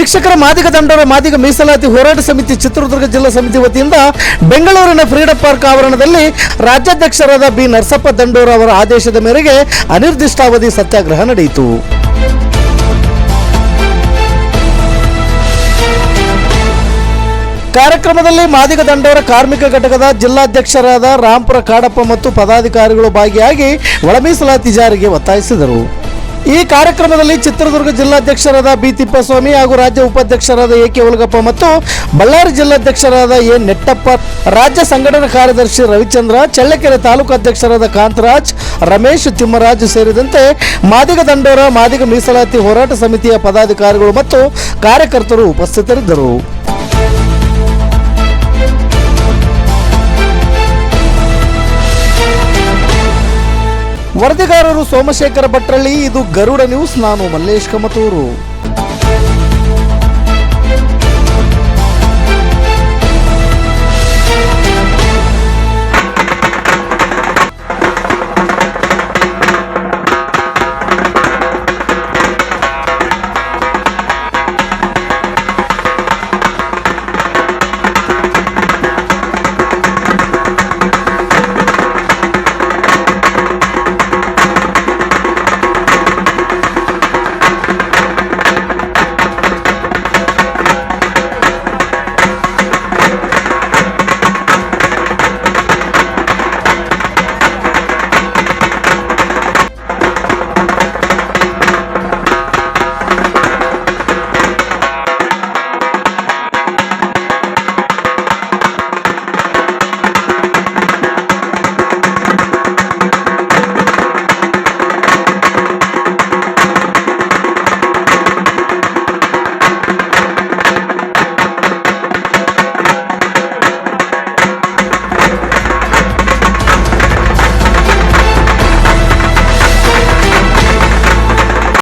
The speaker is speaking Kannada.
ವೀಕ್ಷಕರ ಮಾದಿಗ ದಂಡರ ಮಾದಿಗ ಮೀಸಲಾತಿ ಹೋರಾಟ ಸಮಿತಿ ಚಿತ್ರದುರ್ಗ ಜಿಲ್ಲಾ ಸಮಿತಿ ವತಿಯಿಂದ ಬೆಂಗಳೂರಿನ ಫ್ರೀಡಂ ಪಾರ್ಕ್ ಆವರಣದಲ್ಲಿ ರಾಜ್ಯಾಧ್ಯಕ್ಷರಾದ ಬಿ ನರಸಪ್ಪ ದಂಡೋರ ಅವರ ಆದೇಶದ ಮೇರೆಗೆ ಅನಿರ್ದಿಷ್ಟಾವಧಿ ಸತ್ಯಾಗ್ರಹ ನಡೆಯಿತು. ಕಾರ್ಯಕ್ರಮದಲ್ಲಿ ಮಾದಿಗ ದಂಡೋರ ಕಾರ್ಮಿಕ ಘಟಕದ ಜಿಲ್ಲಾಧ್ಯಕ್ಷರಾದ ರಾಂಪುರ ಕಾಡಪ್ಪ ಮತ್ತು ಪದಾಧಿಕಾರಿಗಳು ಭಾಗಿಯಾಗಿ ಒಳಮೀಸಲಾತಿ ಜಾರಿಗೆ ಒತ್ತಾಯಿಸಿದರು. ಈ ಕಾರ್ಯಕ್ರಮದಲ್ಲಿ ಚಿತ್ರದುರ್ಗ ಜಿಲ್ಲಾಧ್ಯಕ್ಷರಾದ ಬಿ ತಿಪ್ಪಸ್ವಾಮಿ ಹಾಗೂ ರಾಜ್ಯ ಉಪಾಧ್ಯಕ್ಷರಾದ ಎ ಕೆ ವಲಗಪ್ಪ ಮತ್ತು ಬಳ್ಳಾರಿ ಜಿಲ್ಲಾಧ್ಯಕ್ಷರಾದ ಎ ನೆಟ್ಟಪ್ಪ, ರಾಜ್ಯ ಸಂಘಟನಾ ಕಾರ್ಯದರ್ಶಿ ರವಿಚಂದ್ರ, ಚಳ್ಳಕೆರೆ ತಾಲೂಕು ಅಧ್ಯಕ್ಷರಾದ ಕಾಂತರಾಜ್, ರಮೇಶ್ ತಿಮ್ಮರಾಜು ಸೇರಿದಂತೆ ಮಾದಿಗ ದಂಡೋರ, ಮಾದಿಗ ಮೀಸಲಾತಿ ಹೋರಾಟ ಸಮಿತಿಯ ಪದಾಧಿಕಾರಿಗಳು ಮತ್ತು ಕಾರ್ಯಕರ್ತರು ಉಪಸ್ಥಿತರಿದ್ದರು. ವರದಿಗಾರರು ಸೋಮಶೇಖರ ಭಟ್ರಳ್ಳಿ ಇದು ಗರುಡ ನ್ಯೂಸ್ ನಾನು ಮಲ್ಲೇಶ್ ಕಮತೂರು.